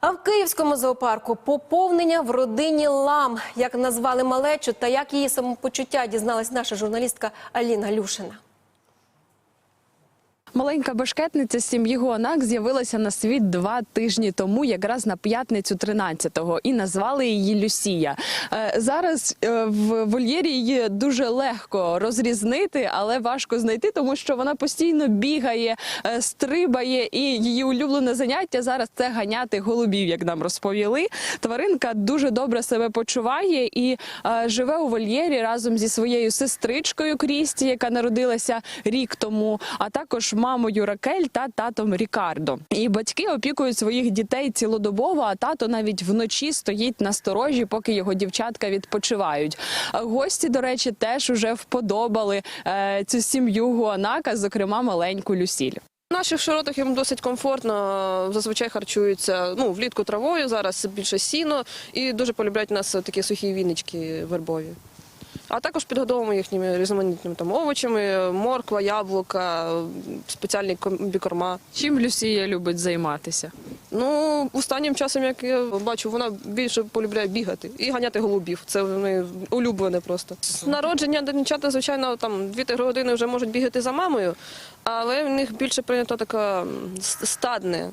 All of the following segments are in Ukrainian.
А в Київському зоопарку поповнення в родині лам, як назвали малечу та як її самопочуття дізналась наша журналістка Аліна Люшина. Маленька башкетниця сім'ї Гуанак з'явилася на світ два тижні тому, якраз на п'ятницю 13-го, і назвали її Люсія. Е, Зараз е, в вольєрі її дуже легко розрізнити, але важко знайти, тому що вона постійно бігає, е, стрибає, і її улюблене заняття зараз це ганяти голубів, як нам розповіли. Тваринка дуже добре себе почуває і живе у вольєрі разом зі своєю сестричкою Крісті, яка народилася рік тому, а також мамою Ракель та татом Рікардо. І батьки опікують своїх дітей цілодобово, а тато навіть вночі стоїть на сторожі, поки його дівчатка відпочивають. Гості, до речі, теж уже вподобали е, цю сім'ю Гуанака, зокрема маленьку Люсіль. В наших широтах їм досить комфортно. Зазвичай харчуються ну влітку травою, зараз більше сіно, і дуже полюбляють у нас такі сухі вінички вербові. А також підгодовуємо їхніми різноманітними там овочами, морква, яблука, спеціальні комбікорма. Чим Люсія любить займатися? Ну, останнім часом, як я бачу, вона більше полюбляє бігати і ганяти голубів. Це в неї улюблене просто. З народження дівчата, звичайно, там 2-3 години вже можуть бігати за мамою, але в них більше прийнята така м, с- стадна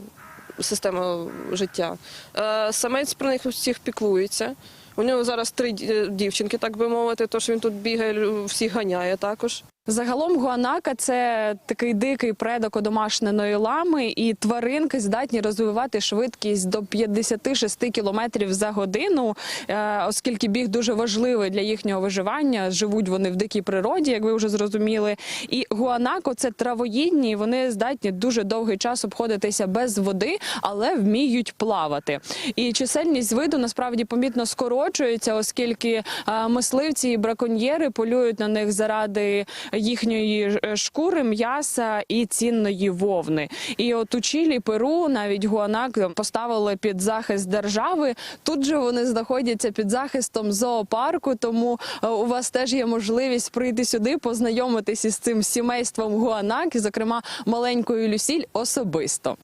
система життя. Е, Самець про них всіх піклується. У нього зараз три дівчинки, так би мовити, тож він тут бігає, всіх ганяє також. Загалом гуанака це такий дикий предок одомашненої лами, і тваринки здатні розвивати швидкість до 56 кілометрів за годину, е, оскільки біг дуже важливий для їхнього виживання. Живуть вони в дикій природі, як ви вже зрозуміли. І гуанако це травоїдні, вони здатні дуже довгий час обходитися без води, але вміють плавати. І чисельність виду насправді помітно скорочується, оскільки е, мисливці і браконьєри полюють на них заради їхньої е, шкури, м'яса і цінної вовни. І от у Чилі, Перу, навіть гуанак поставили під захист держави. Тут же вони знаходяться під захистом зоопарку. Тому е, у вас теж є можливість прийти сюди, познайомитися з цим сімейством гуанак, зокрема, маленькою Люсіль особисто.